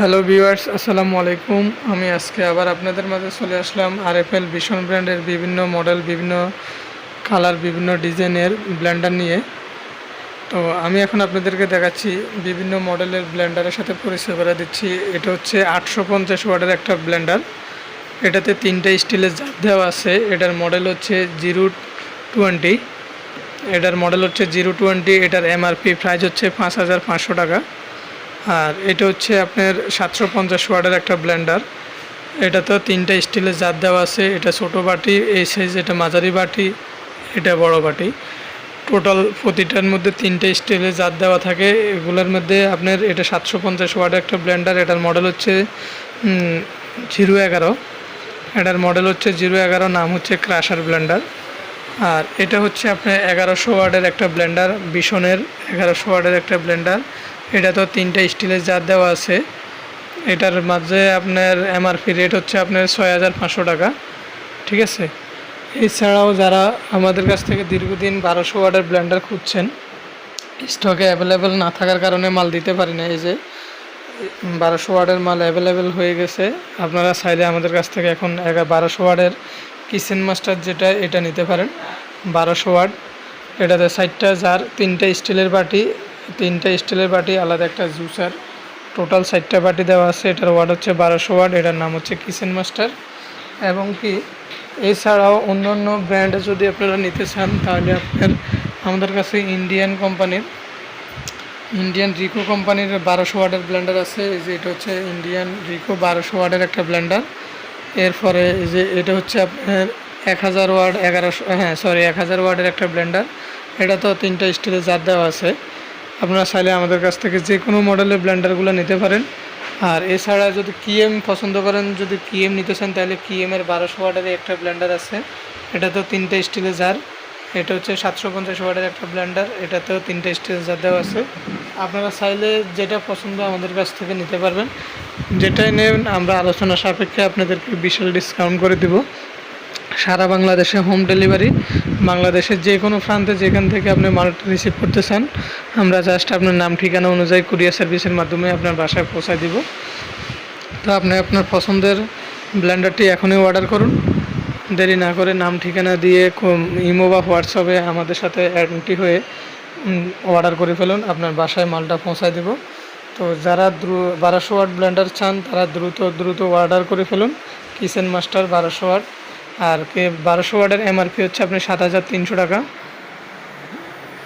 Hello viewers আসসালামু আলাইকুম। আমি আজকে আবার আপনাদের মাঝে চলে আসলাম আরএফএল ভীষণ ব্র্যান্ডের বিভিন্ন মডেল বিভিন্ন কালার বিভিন্ন ডিজাইনের ব্ল্যান্ডার নিয়ে। তো আমি এখন আপনাদেরকে দেখাচ্ছি বিভিন্ন মডেলের ব্ল্যান্ডারের সাথে পরিচয় করে দিচ্ছি। এটা হচ্ছে আটশো পঞ্চাশ ওয়ার্ডের একটা ব্ল্যান্ডার এটাতে তিনটা স্টিলের জাত দেওয়া আছে। এটার মডেল হচ্ছে জিরো টোয়েন্টি। এটার মডেল হচ্ছে জিরো টোয়েন্টি। এটার এমআরপি প্রাইস হচ্ছে পাঁচ হাজার পাঁচশো টাকা। আর এটা হচ্ছে আপনার সাতশো পঞ্চাশ ওয়ার্ডের একটা ব্লেন্ডার। এটা তো তিনটা স্টিলের জাত দেওয়া আছে, এটা ছোটো বাটি, এই সাইজ এটা মাঝারি বাটি, এটা বড় বাটি। টোটাল প্রতিটার মধ্যে তিনটে স্টিলের জাত দেওয়া থাকে, এগুলোর মধ্যে আপনার এটা সাতশো পঞ্চাশ ওয়ার্ডের একটা ব্লেন্ডার, এটার মডেল হচ্ছে জিরো এগারো। এটার মডেল হচ্ছে জিরো এগারো, নাম হচ্ছে ক্রাশার ব্লেন্ডার। আর এটা হচ্ছে আপনার এগারোশো ওয়ার্ডের একটা ব্লেন্ডার বিশনের এগারোশো ওয়ার্ডের একটা ব্লেন্ডার। এটা তো তিনটা স্টিলের জার দেওয়া আছে। এটার মাঝে আপনার এমআরপি রেট হচ্ছে আপনার ছয় হাজার পাঁচশো টাকা, ঠিক আছে? এছাড়াও যারা আমাদের কাছ থেকে দীর্ঘদিন বারোশো ওয়ার্ডের ব্লেন্ডার খুঁজছেন, স্টকে অ্যাভেলেবেল না থাকার কারণে মাল দিতে পারি না এই যে, বারোশো ওয়ার্ডের মাল অ্যাভেলেবেল হয়ে গেছে। আপনারা চাইলে আমাদের কাছ থেকে এখন বারোশো ওয়ার্ডের কিচেন মাস্টার যেটা, এটা নিতে পারেন। বারোশো ওয়ার্ড এটাতে সাইডটা যার তিনটা স্টিলের বাটি তিনটা স্টিলের বাটি, আলাদা একটা জুসার। টোটাল সাইডটা বাটি দেওয়া আছে, এটার ওয়ার্ড হচ্ছে বারোশো ওয়ার্ড এটার নাম হচ্ছে কিচেন মাস্টার এবং কি, এছাড়াও অন্য অন্য ব্র্যান্ডে যদি আপনারা নিতে চান, তাহলে আপনার, আমাদের কাছে ইন্ডিয়ান কোম্পানির ইন্ডিয়ান রিকো কোম্পানির বারোশো ওয়ার্ডের ব্লেন্ডার আছে। এই যে এটা হচ্ছে ইন্ডিয়ান রিকো বারোশো ওয়ার্ডের একটা ব্লেন্ডার এরপরে এই যে এটা হচ্ছে আপনার এক হাজার ওয়ার্ড এগারোশো হ্যাঁ সরি এক হাজার ওয়ার্ডের একটা ব্লেন্ডার এটা তো তিনটা স্টিলের জার দেওয়া আছে। আপনারা চাইলে আমাদের কাছ থেকে যে কোনো মডেলের ব্লেন্ডারগুলো নিতে পারেন। আর এছাড়া যদি কিএম পছন্দ করেন, যদি কিএম নিতে চান, তাহলে কিএমের বারোশো ওয়ার্ডের একটা ব্লেন্ডার আছে। এটা তো তিনটে স্টিলের জার এটা হচ্ছে সাতশো পঞ্চাশ ওয়ার্ডের একটা ব্লেন্ডার এটাতেও তিনটে স্টিলের জার দেওয়া আছে। আপনারা চাইলে যেটা পছন্দ আমাদের কাছ থেকে নিতে পারবেন। যেটাই নেবেন আমরা আলোচনা সাপেক্ষে আপনাদেরকে বিশাল ডিসকাউন্ট করে দেবো। সারা বাংলাদেশে হোম ডেলিভারি বাংলাদেশের যে কোনো প্রান্তে যেখান থেকে আপনি মালটা রিসিভ করতে চান, আমরা জাস্ট আপনার নাম, ঠিকানা অনুযায়ী কুরিয়ার সার্ভিসের মাধ্যমে আপনার বাসায় পৌঁছায় দিব। তো আপনি আপনার পছন্দের ব্ল্যান্ডারটি এখনই অর্ডার করুন। দেরি না করে নাম, ঠিকানা দিয়ে ইমো বা হোয়াটসঅ্যাপে আমাদের সাথে অ্যাডমিটি হয়ে অর্ডার করে ফেলুন। আপনার বাসায় মালটা পৌঁছায় দেব। তো যারা দ্রু বারোশো ওয়াট ব্লেন্ডার চান, তারা দ্রুত দ্রুত অর্ডার করে ফেলুন। কিচেন মাস্টার বারোশো ওয়াট। আর কে বারোশো ওয়ার্ডের এমআরপি হচ্ছে আপনি সাত হাজার তিনশো টাকা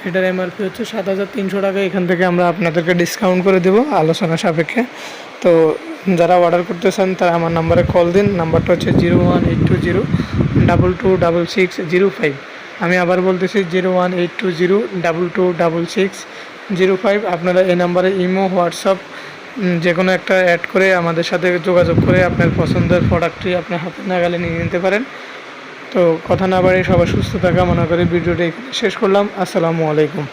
এটার এমআরপি হচ্ছে সাত হাজার তিনশো টাকা এখান থেকে আমরা আপনাদেরকে ডিসকাউন্ট করে দেবো আলোচনা সাপেক্ষে তো যারা অর্ডার করতে চান তারা আমার নাম্বারে কল দিন নাম্বারটা হচ্ছে zero one eight two zero double two double six zero five আমি আবার বলতেছি zero one eight two zero double two double six zero five আপনারা এই নাম্বারে ইমো হোয়াটসঅ্যাপ যে কোনো একটা অ্যাড করে আমাদের সাথে যোগাযোগ করে আপনার পছন্দের প্রোডাক্টটি আপনি হাতে নাগালে নিয়ে নিতে পারেন। তো কথা না বাড়িয়ে সবাই সুস্থ থাকা মনে করে ভিডিওটি শেষ করলাম। আসসালামু আলাইকুম।